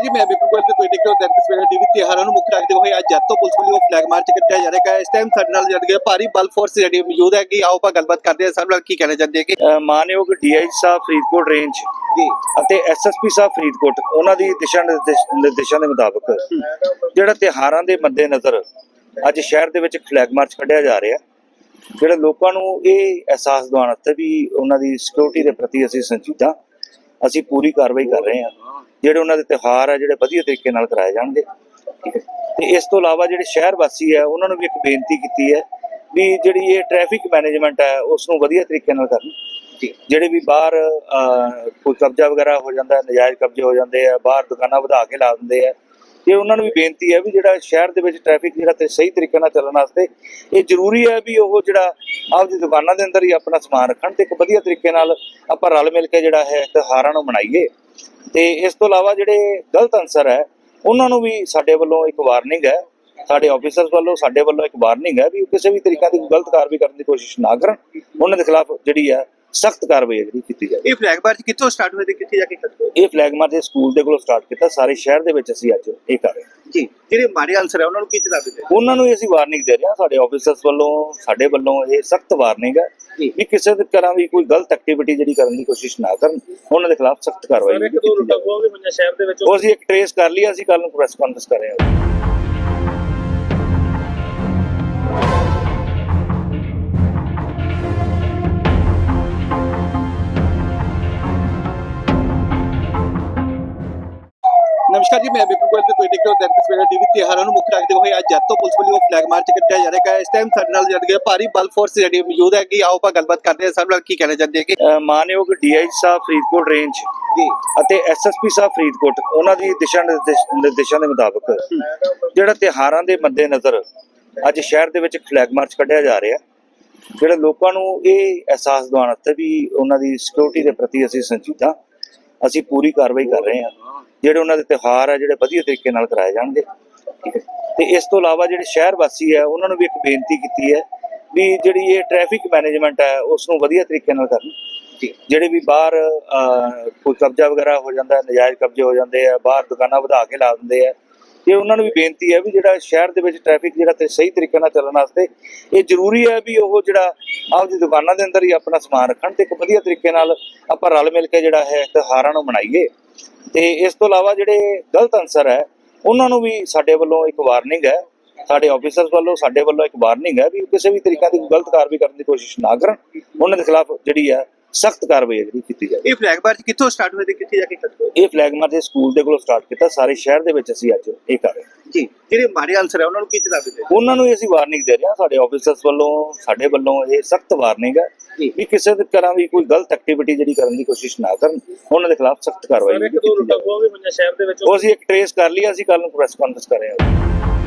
ਜੀ ਮੈਂ ਵਿਪਨ ਗੋਇਲ ਤੇ ਤੁਸੀਂ ਦੇਖ ਰਹੇ ਹੋ ਦੈਨਿਕ ਸਵੇਰਾ ਟੀਵੀ ਤਿਉਹਾਰਾਂ ਨੂੰ ਮੁੱਖ ਰੱਖਦੇ ਹੋਏ ਅੱਜ ਜੱਤੋ ਪੁਲਿਸ ਵੱਲੋਂ ਫਲੈਗ ਮਾਰਚ ਕੱਢਿਆ ਜਾ ਰਿਹਾ ਹੈ ਇਸ ਟਾਈਮ ਸਾਡੇ ਨਾਲ ਜਦ ਗਏ ਭਾਰੀ ਬਲ ਫੋਰਸ ਜਿਹੜੀ ਮੌਜੂਦ ਹੈ ਕਿ ਆਓ ਆਪਾਂ ਗੱਲਬਾਤ ਕਰਦੇ ਹਾਂ। ਸਾਡੇ ਨਾਲ ਕੀ ਕਹਿਣਾ ਚਾਹੁੰਦੇ ਕਿ ਮਾਨਯੋਗ ਡੀਆਈ ਸਾਹਿਬ ਫਰੀਦਕੋਟ ਰੇਂਜ ਜੀ। ਅਤੇ ਐਸਐਸਪੀ ਸਾਹਿਬ ਫਰੀਦਕੋਟ ਉਹਨਾਂ ਦੀ ਦਿਸ਼ਾ ਨਿਰਦੇਸ਼- ਦੇ ਮੁਤਾਬਕ ਜਿਹੜਾ ਤਿਹਾਰਾਂ ਦੇ ਮੱਦੇਨਜ਼ਰ ਅੱਜ ਸ਼ਹਿਰ ਦੇ ਵਿੱਚ ਫਲੈਗ ਮਾਰਚ ਕੱਢਿਆ ਜਾ ਰਿਹਾ ਜਿਹੜਾ ਲੋਕਾਂ ਨੂੰ ਇਹ ਅਹਿਸਾਸ ਦਿਵਾਉਣ ਵਾਸਤੇ ਵੀ ਉਹਨਾਂ ਦੀ ਸਿਕਿਉਰਿਟੀ ਦੇ ਪ੍ਰਤੀ ਅਸੀਂ ਸੰਜੀਦਾ ਅਸੀਂ ਪੂਰੀ ਕਾਰਵਾਈ ਕਰ ਰਹੇ ਹਾਂ। ਜਿਹੜੇ ਉਹਨਾਂ ਦੇ ਤਿਉਹਾਰ ਆ, ਜਿਹੜੇ ਵਧੀਆ ਤਰੀਕੇ ਨਾਲ ਕਰਾਏ ਜਾਣਗੇ। ਠੀਕ ਹੈ। ਤੇ ਇਸ ਤੋਂ ਇਲਾਵਾ ਜਿਹੜੇ ਸ਼ਹਿਰ ਵਾਸੀ ਹੈ ਉਹਨਾਂ ਨੂੰ ਵੀ ਇੱਕ ਬੇਨਤੀ ਕੀਤੀ ਹੈ ਵੀ ਜਿਹੜੀ ਇਹ ਟ੍ਰੈਫਿਕ ਮੈਨੇਜਮੈਂਟ ਹੈ ਉਸ ਨੂੰ ਵਧੀਆ ਤਰੀਕੇ ਨਾਲ ਕਰਨ। ਜਿਹੜੇ ਵੀ ਬਾਹਰ ਕੋਈ ਕਬਜ਼ਾ ਵਗੈਰਾ ਹੋ ਜਾਂਦਾ, ਨਜਾਇਜ਼ ਕਬਜ਼ੇ ਹੋ ਜਾਂਦੇ ਆ, ਬਾਹਰ ਦੁਕਾਨਾਂ ਵਧਾ ਕੇ ਲਾ ਦਿੰਦੇ ਆ ਇਹ ਉਹਨਾਂ ਨੂੰ ਵੀ ਬੇਨਤੀ ਹੈ ਵੀ ਜਿਹੜਾ ਸ਼ਹਿਰ ਦੇ ਵਿੱਚ ਟ੍ਰੈਫਿਕ ਜਿਹੜਾ ਤੇ ਸਹੀ ਤਰੀਕੇ ਨਾਲ ਚੱਲਣ ਵਾਸਤੇ, ਇਹ ਜ਼ਰੂਰੀ ਹੈ ਵੀ ਉਹ ਜਿਹੜਾ ਆਪਦੀ ਦੁਕਾਨਾਂ ਦੇ ਅੰਦਰ ਹੀ ਆਪਣਾ ਸਮਾਨ ਰੱਖਣ ਤੇ ਇੱਕ ਵਧੀਆ ਤਰੀਕੇ ਨਾਲ ਆਪਾਂ ਰਲ ਮਿਲ ਕੇ ਜਿਹੜਾ ਹੈ ਤਿਉਹਾਰਾਂ ਨੂੰ ਮਨਾਈਏ। ਤੇ ਇਸ ਤੋਂ ਇਲਾਵਾ ਜਿਹੜੇ ਗਲਤ ਅਨਸਰ ਹੈ, ਉਹਨਾਂ ਨੂੰ ਵੀ ਸਾਡੇ ਵੱਲੋਂ ਇੱਕ ਵਾਰਨਿੰਗ ਹੈ, ਸਾਡੇ ਆਫੀਸਰਸ ਵੱਲੋਂ, ਸਾਡੇ ਵੱਲੋਂ ਇੱਕ ਵਾਰਨਿੰਗ ਹੈ ਵੀ ਉਹ ਕਿਸੇ ਵੀ ਤਰੀਕੇ ਦੀ ਗਲਤ ਕਾਰਵਾਈ ਕਰਨ ਦੀ ਕੋਸ਼ਿਸ਼ ਨਾ ਕਰਨ। ਉਹਨਾਂ ਦੇ ਖਿਲਾਫ ਜਿਹੜੀ ਹੈ ਸਖਤ ਕਾਰਵਾਈ ਹੈ ਜਿਹੜੀ ਕੀਤੀ ਜਾਏ ਇਹ ਫਲੈਗ ਮਾਰਚ ਕਿੱਥੋਂ ਸਟਾਰਟ ਹੋਇਆ ਤੇ ਕਿੱਥੇ ਜਾ ਕੇ ਖਤਮ ਹੋਇਆ ਇਹ ਫਲੈਗ ਮਾਰਚ ਦੇ ਸਕੂਲ ਦੇ ਕੋਲੋਂ ਸਟਾਰਟ ਕੀਤਾ ਸਾਰੇ ਸ਼ਹਿਰ ਦੇ ਵਿੱਚ ਅਸੀਂ ਅੱਜ ਇਹ ਕਰ ਰਹੇ ਹਾਂ। ਜੀ ਜਿਹੜੇ ਮਾੜੇ ਅਨਸਰ ਹੈ ਉਹਨਾਂ ਨੂੰ ਕੀ ਚੇਤਾਵਨੀ ਦੇ ਉਹਨਾਂ ਨੂੰ ਅਸੀਂ ਵਾਰਨਿੰਗ ਦੇ ਰਹੇ ਹਾਂ ਸਾਡੇ ਆਫੀਸਰਸ ਵੱਲੋਂ ਸਾਡੇ ਵੱਲੋਂ ਇਹ ਸਖਤ ਵਾਰਨਿੰਗ ਹੈ ਜੀ। ਵੀ ਕਿਸੇ ਦੇ ਤਰ੍ਹਾਂ ਵੀ ਕੋਈ ਗਲਤ ਐਕਟੀਵਿਟੀ ਜਿਹੜੀ ਕਰਨ ਦੀ ਕੋਸ਼ਿਸ਼ ਨਾ ਕਰਨ ਉਹਨਾਂ ਦੇ ਖਿਲਾਫ ਸਖਤ ਕਾਰਵਾਈ ਸਾਰੇ ਕੀਤੀ ਇੱਕ ਦੋ ਲੁੱਟਾਂ ਜਾਵੇ। ਖੋਹ ਵੀ ਹੋਈਆਂ ਸ਼ਹਿਰ ਦੇ ਵਿੱਚ ਉਹ ਅਸੀਂ ਇੱਕ ਟ੍ਰੇਸ ਕਰ ਲਈ ਅਸੀਂ ਕੱਲ ਨੂੰ ਪ੍ਰੈਸ ਕਾਨਫਰੰਸ ਕਰ ਰਹੇ ਹਾਂ। ਨਮਸਕਾਰ ਜੀ ਮੈਂ ਵਿਪਨ ਗੋਇਲ ਤੇ ਤੁਸੀਂ ਦੇਖ ਰਹੇ ਹੋ ਦੈਨਿਕ ਸਵੇਰਾ ਟੀਵੀ ਨੂੰ ਮੁੱਖ ਰੱਖਦੇ ਹੋਏ ਅੱਜ ਜੱਤੋ ਪੁਲਿਸ ਵੱਲੋਂ ਫਲੈਗ ਮਾਰਚ ਕੱਢਿਆ ਜਾ ਰਿਹਾ ਹੈ। ਇਸ ਟਾਈਮ ਸਾਡੇ ਨਾਲ ਜਦ ਗਏ ਭਾਰੀ ਬਲ ਫੋਰਸ ਜਿਹੜੀ ਮੌਜੂਦ ਹੈ ਕਿ ਆਓ ਆਪਾਂ ਗੱਲਬਾਤ ਕਰਦੇ ਹਾਂ। ਸਾਡੇ ਨਾਲ ਕੀ ਕਹਿਣਾ ਚਾਹੁੰਦੇ ਕਿ ਮਾਨਯੋਗ ਡੀਆਈ ਸਾਹਿਬ ਫਰੀਦਕੋਟ ਰੇਂਜ ਜੀ। ਅਤੇ ਐਸਐਸਪੀ ਸਾਹਿਬ ਫਰੀਦਕੋਟ ਉਹਨਾਂ ਦੀ ਦਿਸ਼ਾ ਨਿਰਦੇਸ਼- ਦੇ ਮੁਤਾਬਕ ਜਿਹੜਾ ਤਿਹਾਰਾਂ ਦੇ ਮੱਦੇਨਜ਼ਰ ਅੱਜ ਸ਼ਹਿਰ ਦੇ ਵਿੱਚ ਫਲੈਗ ਮਾਰਚ ਕੱਢਿਆ ਜਾ ਰਿਹਾ ਜਿਹੜਾ ਲੋਕਾਂ ਨੂੰ ਇਹ ਅਹਿਸਾਸ ਦਿਵਾਉਣ ਵਾਸਤੇ ਵੀ ਉਹਨਾਂ ਦੀ ਸਿਕਿਉਰਿਟੀ ਦੇ ਪ੍ਰਤੀ ਅਸੀਂ ਸੰਜੀਦਾ ਅਸੀਂ ਪੂਰੀ ਕਾਰਵਾਈ ਕਰ ਰਹੇ ਹਾਂ। ਜਿਹੜੇ ਉਹਨਾਂ ਦੇ ਤਿਉਹਾਰ ਆ, ਜਿਹੜੇ ਵਧੀਆ ਤਰੀਕੇ ਨਾਲ ਕਰਾਏ ਜਾਣਗੇ। ਠੀਕ ਹੈ। ਤੇ ਇਸ ਤੋਂ ਇਲਾਵਾ ਜਿਹੜੇ ਸ਼ਹਿਰ ਵਾਸੀ ਹੈ ਉਹਨਾਂ ਨੂੰ ਵੀ ਇੱਕ ਬੇਨਤੀ ਕੀਤੀ ਹੈ ਵੀ ਜਿਹੜੀ ਇਹ ਟ੍ਰੈਫਿਕ ਮੈਨੇਜਮੈਂਟ ਹੈ ਉਸ ਨੂੰ ਵਧੀਆ ਤਰੀਕੇ ਨਾਲ ਕਰਨ। ਜੀ ਜਿਹੜੇ ਵੀ ਬਾਹਰ ਕੋਈ ਕਬਜ਼ਾ ਵਗੈਰਾ ਹੋ ਜਾਂਦਾ, ਨਜਾਇਜ਼ ਕਬਜ਼ੇ ਹੋ ਜਾਂਦੇ ਆ, ਬਾਹਰ ਦੁਕਾਨਾਂ ਵਧਾ ਕੇ ਲਾ ਦਿੰਦੇ ਆ ਇਹ ਉਹਨਾਂ ਨੂੰ ਵੀ ਬੇਨਤੀ ਹੈ ਵੀ ਜਿਹੜਾ ਸ਼ਹਿਰ ਦੇ ਵਿੱਚ ਟ੍ਰੈਫਿਕ ਜਿਹੜਾ ਤੇ ਸਹੀ ਤਰੀਕੇ ਨਾਲ ਚੱਲਣ ਵਾਸਤੇ, ਇਹ ਜ਼ਰੂਰੀ ਹੈ ਵੀ ਉਹ ਜਿਹੜਾ ਆਪਦੀ ਦੁਕਾਨਾਂ ਦੇ ਅੰਦਰ ਹੀ ਆਪਣਾ ਸਮਾਨ ਰੱਖਣ ਤੇ ਇੱਕ ਵਧੀਆ ਤਰੀਕੇ ਨਾਲ ਆਪਾਂ ਰਲ ਮਿਲ ਕੇ ਜਿਹੜਾ ਹੈ ਤਿਉਹਾਰਾਂ ਨੂੰ ਮਨਾਈਏ। ਤੇ ਇਸ ਤੋਂ ਇਲਾਵਾ ਜਿਹੜੇ ਗਲਤ ਅਨਸਰ ਹੈ, ਉਹਨਾਂ ਨੂੰ ਵੀ ਸਾਡੇ ਵੱਲੋਂ ਇੱਕ ਵਾਰਨਿੰਗ ਹੈ, ਸਾਡੇ ਆਫੀਸਰਸ ਵੱਲੋਂ, ਸਾਡੇ ਵੱਲੋਂ ਇੱਕ ਵਾਰਨਿੰਗ ਹੈ ਵੀ ਕਿਸੇ ਵੀ ਤਰੀਕੇ ਦੀ ਗਲਤ ਕਾਰਵਾਈ ਕਰਨ ਦੀ ਕੋਸ਼ਿਸ਼ ਨਾ ਕਰਨ। ਉਹਨਾਂ ਦੇ ਖਿਲਾਫ ਜਿਹੜੀ ਹੈ ਸਖਤ ਕਾਰਵਾਈ ਹੈ ਜਿਹੜੀ ਕੀਤੀ ਜਾਏ ਇਹ ਫਲੈਗ ਮਾਰਚ ਕਿੱਥੋਂ ਸਟਾਰਟ ਹੋਇਆ ਤੇ ਕਿੱਥੇ ਜਾ ਕੇ ਖਤਮ ਹੋਇਆ ਇਹ ਫਲੈਗ ਮਾਰਚ ਦੇ ਸਕੂਲ ਦੇ ਕੋਲੋਂ ਸਟਾਰਟ ਕੀਤਾ ਸਾਰੇ ਸ਼ਹਿਰ ਦੇ ਵਿੱਚ ਅਸੀਂ ਅੱਜ ਇਹ ਕਰ ਰਹੇ ਹਾਂ। ਜੀ ਜਿਹੜੇ ਮਾੜੇ ਅਨਸਰ ਹੈ ਉਹਨਾਂ ਨੂੰ ਕੀ ਚੇਤਾਵਨੀ ਦੇ ਉਹਨਾਂ ਨੂੰ ਅਸੀਂ ਵਾਰਨਿੰਗ ਦੇ ਰਹੇ ਹਾਂ ਸਾਡੇ ਆਫੀਸਰਸ ਵੱਲੋਂ ਸਾਡੇ ਵੱਲੋਂ ਇਹ ਸਖਤ ਵਾਰਨਿੰਗ ਹੈ ਜੀ। ਵੀ ਕਿਸੇ ਦੇ ਤਰ੍ਹਾਂ ਵੀ ਕੋਈ ਗਲਤ ਐਕਟੀਵਿਟੀ ਜਿਹੜੀ ਕਰਨ ਦੀ ਕੋਸ਼ਿਸ਼ ਨਾ ਕਰਨ ਉਹਨਾਂ ਦੇ ਖਿਲਾਫ ਸਖਤ ਕਾਰਵਾਈ ਕੀਤੀ ਜਾਵੇ। ਖੋਹ ਵੀ ਹੋਈਆਂ ਸ਼ਹਿਰ ਦੇ ਵਿੱਚ ਉਹ ਅਸੀਂ ਇੱਕ ਟ੍ਰੇਸ ਕਰ ਲਈ ਅਸੀਂ ਕੱਲ ਨੂੰ ਪ੍ਰੈਸ ਕਾਨਫਰੰਸ ਕਰ ਰਹੇ ਹਾਂ।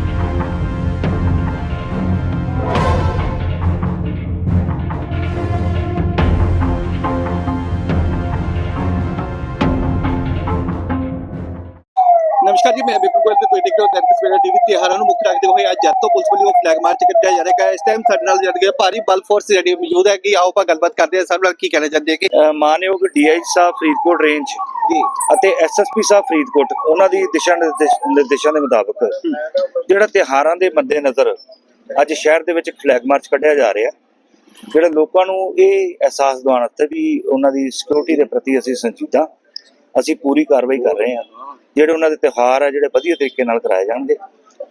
ਜੀ ਮੈਂ ਵਿਪਨ ਗੋਇਲ ਤੇ ਤੁਸੀਂ ਦੇਖ ਰਹੇ ਹੋ ਦੈਨਿਕ ਸਵੇਰਾ ਟੀਵੀ ਤਿਉਹਾਰਾਂ ਨੂੰ ਮੁੱਖ ਰੱਖਦੇ ਹੋਏ ਅੱਜ ਜੱਤੋ ਪੁਲਿਸ ਵੱਲੋਂ ਫਲੈਗ ਮਾਰਚ ਕੱਢਿਆ ਜਾ ਰਿਹਾ ਹੈ ਇਸ ਟਾਈਮ ਸਾਡੇ ਨਾਲ ਜਦ ਗਏ ਭਾਰੀ ਬਲ ਫੋਰਸ ਜਿਹੜੀ ਮੌਜੂਦ ਹੈ ਕਿ ਆਓ ਆਪਾਂ ਗੱਲਬਾਤ ਕਰਦੇ ਹਾਂ। ਸਾਡੇ ਨਾਲ ਕੀ ਕਹਿਣਾ ਚਾਹੁੰਦੇ ਕਿ ਮਾਨਯੋਗ ਡੀਆਈ ਸਾਹਿਬ ਫਰੀਦਕੋਟ ਰੇਂਜ ਜੀ। ਅਤੇ ਐਸਐਸਪੀ ਸਾਹਿਬ ਫਰੀਦਕੋਟ ਉਹਨਾਂ ਦੀ ਦਿਸ਼ਾ ਨਿਰਦੇਸ਼- ਦੇ ਮੁਤਾਬਕ ਜਿਹੜਾ ਤਿਹਾਰਾਂ ਦੇ ਮੱਦੇਨਜ਼ਰ ਅੱਜ ਸ਼ਹਿਰ ਦੇ ਵਿੱਚ ਫਲੈਗ ਮਾਰਚ ਕੱਢਿਆ ਜਾ ਰਿਹਾ ਜਿਹੜਾ ਲੋਕਾਂ ਨੂੰ ਇਹ ਅਹਿਸਾਸ ਦਿਵਾਉਣ ਵਾਸਤੇ ਵੀ ਉਹਨਾਂ ਦੀ ਸਿਕਿਉਰਿਟੀ ਦੇ ਪ੍ਰਤੀ ਅਸੀਂ ਸੰਜੀਦਾ ਅਸੀਂ ਪੂਰੀ ਕਾਰਵਾਈ ਕਰ ਰਹੇ ਹਾਂ। ਜਿਹੜੇ ਉਹਨਾਂ ਦੇ ਤਿਉਹਾਰ ਆ, ਜਿਹੜੇ ਵਧੀਆ ਤਰੀਕੇ ਨਾਲ ਕਰਾਏ ਜਾਣਗੇ।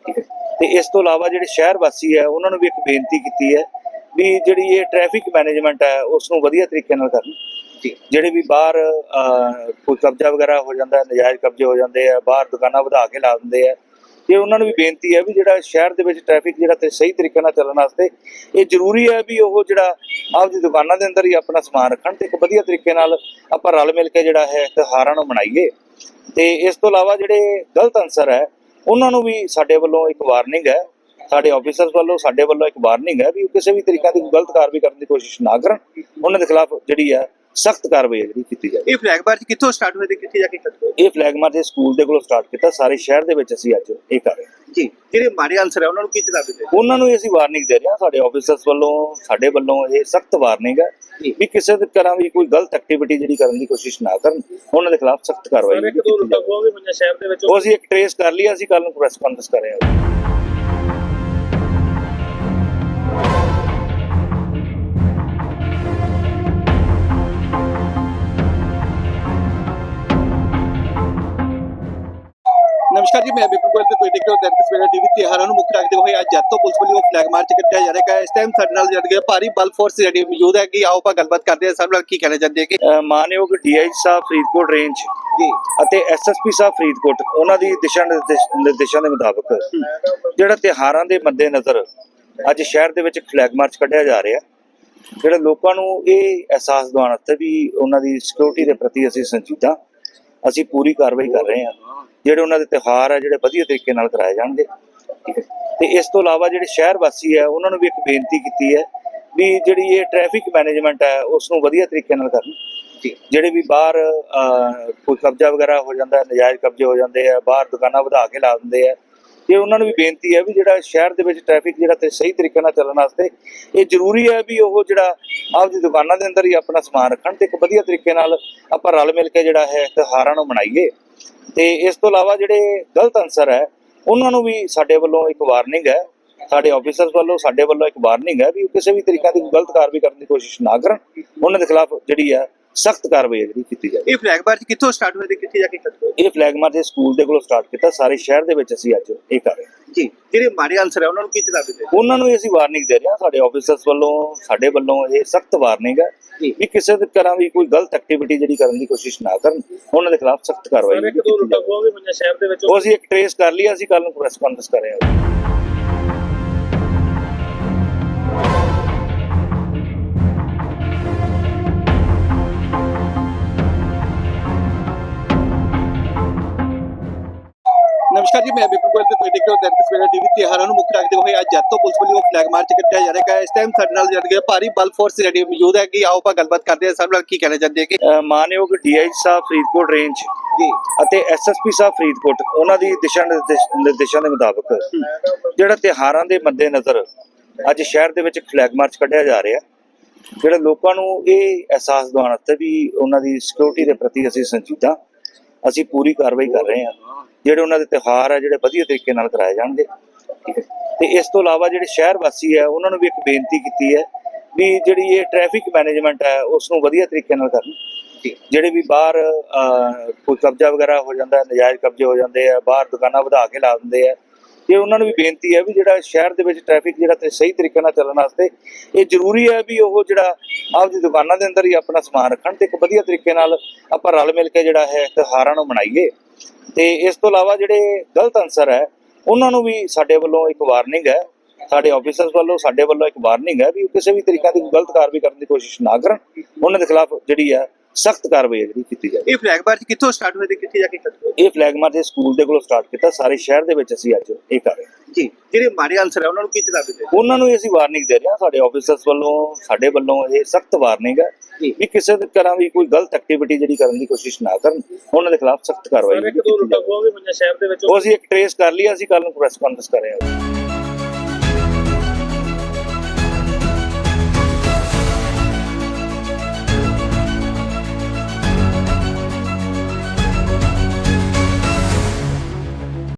ਠੀਕ ਹੈ। ਤੇ ਇਸ ਤੋਂ ਇਲਾਵਾ ਜਿਹੜੇ ਸ਼ਹਿਰ ਵਾਸੀ ਹੈ ਉਹਨਾਂ ਨੂੰ ਵੀ ਇੱਕ ਬੇਨਤੀ ਕੀਤੀ ਹੈ ਵੀ ਜਿਹੜੀ ਇਹ ਟ੍ਰੈਫਿਕ ਮੈਨੇਜਮੈਂਟ ਹੈ ਉਸ ਨੂੰ ਵਧੀਆ ਤਰੀਕੇ ਨਾਲ ਕਰਨ। ਜਿਹੜੇ ਵੀ ਬਾਹਰ ਕੋਈ ਕਬਜ਼ਾ ਵਗੈਰਾ ਹੋ ਜਾਂਦਾ, ਨਜਾਇਜ਼ ਕਬਜ਼ੇ ਹੋ ਜਾਂਦੇ ਆ, ਬਾਹਰ ਦੁਕਾਨਾਂ ਵਧਾ ਕੇ ਲਾ ਦਿੰਦੇ ਆ ਇਹ ਉਹਨਾਂ ਨੂੰ ਵੀ ਬੇਨਤੀ ਹੈ ਵੀ ਜਿਹੜਾ ਸ਼ਹਿਰ ਦੇ ਵਿੱਚ ਟ੍ਰੈਫਿਕ ਜਿਹੜਾ ਤੇ ਸਹੀ ਤਰੀਕੇ ਨਾਲ ਚੱਲਣ ਵਾਸਤੇ, ਇਹ ਜ਼ਰੂਰੀ ਹੈ ਵੀ ਉਹ ਜਿਹੜਾ ਆਪਦੀ ਦੁਕਾਨਾਂ ਦੇ ਅੰਦਰ ਹੀ ਆਪਣਾ ਸਮਾਨ ਰੱਖਣ ਤੇ ਇੱਕ ਵਧੀਆ ਤਰੀਕੇ ਨਾਲ ਆਪਾਂ ਰਲ ਮਿਲ ਕੇ ਜਿਹੜਾ ਹੈ ਤਿਉਹਾਰਾਂ ਨੂੰ ਮਨਾਈਏ। ਤੇ ਇਸ ਤੋਂ ਇਲਾਵਾ ਜਿਹੜੇ ਗਲਤ ਅਨਸਰ ਹੈ, ਉਹਨਾਂ ਨੂੰ ਵੀ ਸਾਡੇ ਵੱਲੋਂ ਇੱਕ ਵਾਰਨਿੰਗ ਹੈ, ਸਾਡੇ ਆਫੀਸਰਸ ਵੱਲੋਂ, ਸਾਡੇ ਵੱਲੋਂ ਇੱਕ ਵਾਰਨਿੰਗ ਹੈ ਵੀ ਉਹ ਕਿਸੇ ਵੀ ਤਰੀਕੇ ਦੀ ਗਲਤ ਕਾਰਵਾਈ ਕਰਨ ਦੀ ਕੋਸ਼ਿਸ਼ ਨਾ ਕਰਨ। ਉਹਨਾਂ ਦੇ ਖਿਲਾਫ ਜਿਹੜੀ ਹੈ ਸਖਤ ਕਾਰਵਾਈ ਹੈ ਜਿਹੜੀ ਕੀਤੀ ਜਾਵੇ ਇਹ ਫਲੈਗ ਮਾਰਚ ਕਿੱਥੋਂ ਸਟਾਰਟ ਹੋਇਆ ਤੇ ਕਿੱਥੇ ਜਾ ਕੇ ਖਤਮ ਹੋਇਆ ਇਹ ਫਲੈਗ ਮਾਰਚ ਦੇ ਸਕੂਲ ਦੇ ਕੋਲੋਂ ਸਟਾਰਟ ਕੀਤਾ ਸਾਰੇ ਸ਼ਹਿਰ ਦੇ ਵਿੱਚ ਅਸੀਂ ਅੱਜ ਇਹ ਕਰ ਰਹੇ ਹਾਂ। ਜੀ ਜਿਹੜੇ ਮਾੜੇ ਅਨਸਰ ਹੈ ਉਹਨਾਂ ਨੂੰ ਕੀ ਚੇਤਾਵਨੀ ਦੇ ਉਹਨਾਂ ਨੂੰ ਅਸੀਂ ਵਾਰਨਿੰਗ ਦੇ ਰਹੇ ਹਾਂ ਸਾਡੇ ਆਫੀਸਰਸ ਵੱਲੋਂ ਸਾਡੇ ਵੱਲੋਂ ਇਹ ਸਖਤ ਵਾਰਨਿੰਗ ਹੈ ਜੀ। ਵੀ ਕਿਸੇ ਦੇ ਤਰ੍ਹਾਂ ਵੀ ਕੋਈ ਗਲਤ ਐਕਟੀਵਿਟੀ ਜਿਹੜੀ ਕਰਨ ਦੀ ਕੋਸ਼ਿਸ਼ ਨਾ ਕਰਨ ਉਹਨਾਂ ਦੇ ਖਿਲਾਫ ਸਖਤ ਕਾਰਵਾਈ ਇੱਕ ਦੋ ਕੀਤੀ ਜਾਵੇ। ਖੋਹ ਵੀ ਹੋਈਆਂ ਸ਼ਹਿਰ ਦੇ ਵਿੱਚ ਉਹ ਅਸੀਂ ਇੱਕ ਟ੍ਰੇਸ ਕਰ ਲਿਆ ਅਸੀਂ ਕੱਲ ਨੂੰ ਪ੍ਰੈਸ ਕਾਨਫਰੰਸ ਕਰ ਰਹੇ ਹਾਂ। ਗੋਇਲ ਤੇ ਰਹੇ ਹੋ ਦੈਨਿਕ ਸਵੇਰਾ ਟੀਵੀ ਤਿਹਾਰਾਂ ਨੂੰ ਮੁੱਖ ਰੱਖਦੇ ਹੋਏ ਅੱਜ ਜੱਤੋ ਪੁਲਿਸ ਵੱਲੋਂ ਫਲੈਗ ਮਾਰਚ ਕੱਢਿਆ ਜਾ ਰਿਹਾ ਹੈ ਇਸ ਟਾਈਮ ਸਾਡੇ ਨਾਲ ਜਦ ਗਿਆ ਭਾਰੀ ਬਲ ਫੋਰਸ ਜਿਹੜੀ ਮੌਜੂਦ ਹੈ ਕਿ ਆਓ ਆਪਾਂ ਗੱਲਬਾਤ ਕਰਦੇ ਹਾਂ। ਨਾਲ ਕੀ ਕਹਿਣਾ ਚਾਹੁੰਦੇ ਕਿ ਮਾਨਯੋਗ ਡੀਆਈ ਸਾਹਿਬ ਫਰੀਦਕੋਟ ਰੇਂਜ ਜੀ। ਅਤੇ ਐਸਐਸਪੀ ਸਾਹਿਬ ਫਰੀਦਕੋਟ ਉਹਨਾਂ ਦੀ ਦਿਸ਼ਾ ਨਿਰਦੇਸ਼- ਦੇ ਮੁਤਾਬਕ ਜਿਹੜਾ ਤਿਹਾਰਾਂ ਦੇ ਮੱਦੇਨਜ਼ਰ ਅੱਜ ਸ਼ਹਿਰ ਦੇ ਵਿੱਚ ਫਲੈਗ ਮਾਰਚ ਕੱਢਿਆ ਜਾ ਰਿਹਾ ਜਿਹੜਾ ਲੋਕਾਂ ਨੂੰ ਇਹ ਅਹਿਸਾਸ ਦਿਵਾਉਣ ਵਾਸਤੇ ਵੀ ਉਹਨਾਂ ਦੀ ਸਿਕਿਉਰਿਟੀ ਦੇ ਪ੍ਰਤੀ ਅਸੀਂ ਸੰਜੀਦਾ ਅਸੀਂ ਪੂਰੀ ਕਾਰਵਾਈ ਕਰ ਰਹੇ ਹਾਂ। ਜਿਹੜੇ ਉਹਨਾਂ ਦੇ ਤਿਉਹਾਰ ਆ ਜਿਹੜੇ ਵਧੀਆ ਤਰੀਕੇ ਨਾਲ ਕਰਾਏ ਜਾਣਗੇ। ਹੈ। ਤੇ ਇਸ ਤੋਂ ਇਲਾਵਾ ਜਿਹੜੇ ਸ਼ਹਿਰ ਵਾਸੀ ਹੈ ਉਹਨਾਂ ਨੂੰ ਵੀ ਇੱਕ ਬੇਨਤੀ ਕੀਤੀ ਹੈ ਵੀ ਜਿਹੜੀ ਇਹ ਟ੍ਰੈਫਿਕ ਮੈਨੇਜਮੈਂਟ ਹੈ ਉਸ ਨੂੰ ਵਧੀਆ ਤਰੀਕੇ ਨਾਲ ਕਰਨ। ਜਿਹੜੇ ਵੀ ਬਾਹਰ ਕੋਈ ਕਬਜ਼ਾ ਵਗੈਰਾ ਹੋ ਜਾਂਦਾ ਹੈ, ਨਜਾਇਜ਼ ਕਬਜ਼ੇ ਹੋ ਜਾਂਦੇ ਆ ਬਾਹਰ ਦੁਕਾਨਾਂ ਵਧਾ ਕੇ ਲਾ ਦਿੰਦੇ ਆ ਇਹ ਉਹਨਾਂ ਨੂੰ ਵੀ ਬੇਨਤੀ ਹੈ ਵੀ ਜਿਹੜਾ ਸ਼ਹਿਰ ਦੇ ਵਿੱਚ ਟ੍ਰੈਫਿਕ ਜਿਹੜਾ ਤੇ ਸਹੀ ਤਰੀਕੇ ਨਾਲ ਚੱਲਣ ਵਾਸਤੇ, ਇਹ ਜ਼ਰੂਰੀ ਹੈ ਵੀ ਉਹ ਜਿਹੜਾ ਆਪਦੀ ਦੁਕਾਨਾਂ ਦੇ ਅੰਦਰ ਹੀ ਆਪਣਾ ਸਮਾਨ ਰੱਖਣ ਤੇ ਇੱਕ ਵਧੀਆ ਤਰੀਕੇ ਨਾਲ ਆਪਾਂ ਰਲ ਮਿਲ ਕੇ ਜਿਹੜਾ ਹੈ ਤਿਉਹਾਰਾਂ ਨੂੰ ਮਨਾਈਏ। ਤੇ ਇਸ ਤੋਂ ਇਲਾਵਾ ਜਿਹੜੇ ਗਲਤ ਅਨਸਰ ਹੈ, ਉਹਨਾਂ ਨੂੰ ਵੀ ਸਾਡੇ ਵੱਲੋਂ ਇੱਕ ਵਾਰਨਿੰਗ ਹੈ, ਸਾਡੇ ਆਫੀਸਰਸ ਵੱਲੋਂ, ਸਾਡੇ ਵੱਲੋਂ ਇੱਕ ਵਾਰਨਿੰਗ ਹੈ ਵੀ ਉਹ ਕਿਸੇ ਵੀ ਤਰੀਕੇ ਦੀ ਗਲਤ ਕਾਰਵਾਈ ਕਰਨ ਦੀ ਕੋਸ਼ਿਸ਼ ਨਾ ਕਰਨ। ਉਹਨਾਂ ਦੇ ਖਿਲਾਫ ਜਿਹੜੀ ਹੈ ਸਖਤ ਕਾਰਵਾਈ ਹੈ ਜਿਹੜੀ ਕੀਤੀ ਜਾਵੇ ਇਹ ਫਲੈਗ ਮਾਰਚ ਕਿੱਥੋਂ ਸਟਾਰਟ ਹੋਇਆ ਤੇ ਕਿੱਥੇ ਜਾ ਕੇ ਖਤਮ ਹੋਇਆ? ਇਹ ਫਲੈਗ ਮਾਰਚ ਸਕੂਲ ਦੇ ਕੋਲੋਂ ਸਟਾਰਟ ਕੀਤਾ ਸਾਰੇ ਸ਼ਹਿਰ ਦੇ ਵਿੱਚ ਅਸੀਂ ਅੱਜ ਇਹ ਕਰ ਰਹੇ ਹਾਂ। ਜੀ ਜਿਹੜੇ ਮਾੜੇ ਅਨਸਰ ਹੈ ਉਹਨਾਂ ਨੂੰ ਕੀ ਚੇਤਾਵਨੀ ਦੇ ਉਹਨਾਂ ਨੂੰ ਅਸੀਂ ਵਾਰਨਿੰਗ ਦੇ ਰਹੇ ਹਾਂ ਸਾਡੇ ਆਫੀਸਰਸ ਵੱਲੋਂ ਸਾਡੇ ਵੱਲੋਂ ਇਹ ਸਖਤ ਵਾਰਨਿੰਗ ਹੈ ਜੀ। ਵੀ ਕਿਸੇ ਦੇ ਤਰ੍ਹਾਂ ਵੀ ਕੋਈ ਗਲਤ ਐਕਟੀਵਿਟੀ ਜਿਹੜੀ ਕਰਨ ਦੀ ਕੋਸ਼ਿਸ਼ ਨਾ ਕਰਨ ਉਹਨਾਂ ਦੇ ਖਿਲਾਫ ਸਖਤ ਕਾਰਵਾਈ ਇੱਕ ਦੋ ਕੀਤੀ ਰੁੱਟਾ ਜਾਵੇ। ਖੋਹ ਵੀ ਹੋਈਆਂ ਸ਼ਹਿਰ ਦੇ ਵਿੱਚ। ਉਹ ਅਸੀਂ ਇੱਕ ਟ੍ਰੇਸ ਕਰ ਲਿਆ ਅਸੀਂ ਕੱਲ ਨੂੰ ਪ੍ਰੈਸ ਕਾਨਫਰੰਸ ਕਰ ਰਹੇ ਹਾਂ। ਜੀ ਮੈਂ ਵਿਪਨ ਗੋਇਲ ਤੇ ਰਹੇ ਹੋ ਦੈਨਿਕ ਸਵੇਰਾ ਟੀਵੀ ਤਿਹਾਰਾਂ ਨੂੰ ਮੁੱਖ ਰੱਖਦੇ ਹੋਏ ਅੱਜ ਜੱਤੋ ਪੁਲਿਸ ਵੱਲੋਂ ਫਲੈਗ ਮਾਰਚ ਕੱਢਿਆ ਜਾ ਰਿਹਾ ਹੈ। ਇਸ ਟਾਈਮ ਸਾਡੇ ਨਾਲ ਜਦ ਭਾਰੀ ਬਲ ਫੋਰਸ ਜਿਹੜੀ ਮੌਜੂਦ ਹੈ ਕਿ ਆਓ ਆਪਾਂ ਗੱਲਬਾਤ ਕਰਦੇ ਹਾਂ। ਨਾਲ ਕੀ ਕਹਿਣਾ ਚਾਹੁੰਦੇ ਕਿ ਮਾਨਯੋਗ ਡੀਆਈ ਸਾਹਿਬ ਫਰੀਦਕੋਟ ਰੇਂਜ ਜੀ। ਅਤੇ ਐਸਐਸਪੀ ਸਾਹਿਬ ਫਰੀਦਕੋਟ ਉਹਨਾਂ ਦੀ ਦਿਸ਼ਾ ਨਿਰਦੇਸ਼- ਦੇ ਮੁਤਾਬਕ ਜਿਹੜਾ ਤਿਹਾਰਾਂ ਦੇ ਮੱਦੇਨਜ਼ਰ ਅੱਜ ਸ਼ਹਿਰ ਦੇ ਵਿੱਚ ਫਲੈਗ ਮਾਰਚ ਕੱਢਿਆ ਜਾ ਰਿਹਾ ਜਿਹੜਾ ਲੋਕਾਂ ਨੂੰ ਇਹ ਅਹਿਸਾਸ ਦਿਵਾਉਣ ਵਾਸਤੇ ਵੀ ਉਹਨਾਂ ਦੀ ਸਿਕਿਉਰਿਟੀ ਦੇ ਪ੍ਰਤੀ ਅਸੀਂ ਸੰਜੀਦਾ ਅਸੀਂ ਪੂਰੀ ਕਾਰਵਾਈ ਕਰ ਰਹੇ ਹਾਂ। ਜਿਹੜੇ ਉਹਨਾਂ ਦੇ ਤਿਉਹਾਰ ਆ, ਜਿਹੜੇ ਵਧੀਆ ਤਰੀਕੇ ਨਾਲ ਕਰਾਏ ਜਾਣਗੇ। ਠੀਕ ਹੈ। ਤੇ ਇਸ ਤੋਂ ਇਲਾਵਾ ਜਿਹੜੇ ਸ਼ਹਿਰ ਵਾਸੀ ਹੈ ਉਹਨਾਂ ਨੂੰ ਵੀ ਇੱਕ ਬੇਨਤੀ ਕੀਤੀ ਹੈ ਵੀ ਜਿਹੜੀ ਇਹ ਟ੍ਰੈਫਿਕ ਮੈਨੇਜਮੈਂਟ ਹੈ ਉਸ ਨੂੰ ਵਧੀਆ ਤਰੀਕੇ ਨਾਲ ਕਰਨ। ਜਿਹੜੇ ਵੀ ਬਾਹਰ ਕੋਈ ਕਬਜ਼ਾ ਵਗੈਰਾ ਹੋ ਜਾਂਦਾ, ਨਜਾਇਜ਼ ਕਬਜ਼ੇ ਹੋ ਜਾਂਦੇ ਆ, ਬਾਹਰ ਦੁਕਾਨਾਂ ਵਧਾ ਕੇ ਲਾ ਦਿੰਦੇ ਆ ਇਹ ਉਹਨਾਂ ਨੂੰ ਵੀ ਬੇਨਤੀ ਹੈ ਵੀ ਜਿਹੜਾ ਸ਼ਹਿਰ ਦੇ ਵਿੱਚ ਟ੍ਰੈਫਿਕ ਜਿਹੜਾ ਤੇ ਸਹੀ ਤਰੀਕੇ ਨਾਲ ਚੱਲਣ ਵਾਸਤੇ, ਇਹ ਜ਼ਰੂਰੀ ਹੈ ਵੀ ਉਹ ਜਿਹੜਾ ਆਪਦੀ ਦੁਕਾਨਾਂ ਦੇ ਅੰਦਰ ਹੀ ਆਪਣਾ ਸਮਾਨ ਰੱਖਣ ਤੇ ਇੱਕ ਵਧੀਆ ਤਰੀਕੇ ਨਾਲ ਆਪਾਂ ਰਲ ਮਿਲ ਕੇ ਜਿਹੜਾ ਹੈ ਤਿਉਹਾਰਾਂ ਨੂੰ ਮਨਾਈਏ। ਤੇ ਇਸ ਤੋਂ ਇਲਾਵਾ ਜਿਹੜੇ ਗਲਤ ਅਨਸਰ ਹੈ, ਉਹਨਾਂ ਨੂੰ ਵੀ ਸਾਡੇ ਵੱਲੋਂ ਇੱਕ ਵਾਰਨਿੰਗ ਹੈ, ਸਾਡੇ ਆਫੀਸਰਸ ਵੱਲੋਂ, ਸਾਡੇ ਵੱਲੋਂ ਇੱਕ ਵਾਰਨਿੰਗ ਹੈ ਵੀ ਉਹ ਕਿਸੇ ਵੀ ਤਰੀਕੇ ਦੀ ਗਲਤ ਕਾਰਵਾਈ ਕਰਨ ਦੀ ਕੋਸ਼ਿਸ਼ ਨਾ ਕਰਨ। ਉਹਨਾਂ ਦੇ ਖਿਲਾਫ ਜਿਹੜੀ ਹੈ ਸਖਤ ਕਾਰਵਾਈ ਹੈ ਜਿਹੜੀ ਕੀਤੀ ਜਾਵੇ ਇਹ ਫਲੈਗ ਮਾਰਚ ਕਿੱਥੋਂ ਸਟਾਰਟ ਹੋਇਆ ਤੇ ਕਿੱਥੇ ਜਾ ਕੇ ਖਤਮ ਹੋਇਆ ਇਹ ਫਲੈਗ ਮਾਰਚ ਦੇ ਸਕੂਲ ਦੇ ਕੋਲੋਂ ਸਟਾਰਟ ਕੀਤਾ ਸਾਰੇ ਸ਼ਹਿਰ ਦੇ ਵਿੱਚ ਅਸੀਂ ਅੱਜ ਇਹ ਕਰ ਰਹੇ ਹਾਂ। ਜੀ ਜਿਹੜੇ ਮਾੜੇ ਅਨਸਰ ਹੈ ਉਹਨਾਂ ਨੂੰ ਕੀ ਚੇਤਾਵਨੀ ਦੇ ਉਹਨਾਂ ਨੂੰ ਅਸੀਂ ਵਾਰਨਿੰਗ ਦੇ ਰਹੇ ਹਾਂ ਸਾਡੇ ਆਫੀਸਰਸ ਵੱਲੋਂ ਸਾਡੇ ਵੱਲੋਂ ਇਹ ਸਖਤ ਵਾਰਨਿੰਗ ਹੈ। ਵੀ ਕਿਸੇ ਦੇ ਤਰ੍ਹਾਂ ਵੀ ਕੋਈ ਗਲਤ ਐਕਟੀਵਿਟੀ ਜਿਹੜੀ ਕਰਨ ਦੀ ਕੋਸ਼ਿਸ਼ ਨਾ ਕਰਨ ਉਹਨਾਂ ਦੇ ਖਿਲਾਫ ਸਖਤ ਕਾਰਵਾਈ ਇੱਕ ਦੋ ਕੀਤੀ ਰੁੱਟਾ ਜਾਵੇ। ਵੀ ਹੋਈਆਂ ਸ਼ਹਿਰ ਦੇ ਵਿੱਚ ਉਹ ਅਸੀਂ ਇੱਕ ਟ੍ਰੇਸ ਕਰ ਲਿਆ ਅਸੀਂ ਕੱਲ ਨੂੰ ਪ੍ਰੈਸ ਕਾਨਫਰੰਸ ਕਰ ਰਹੇ ਹਾਂ।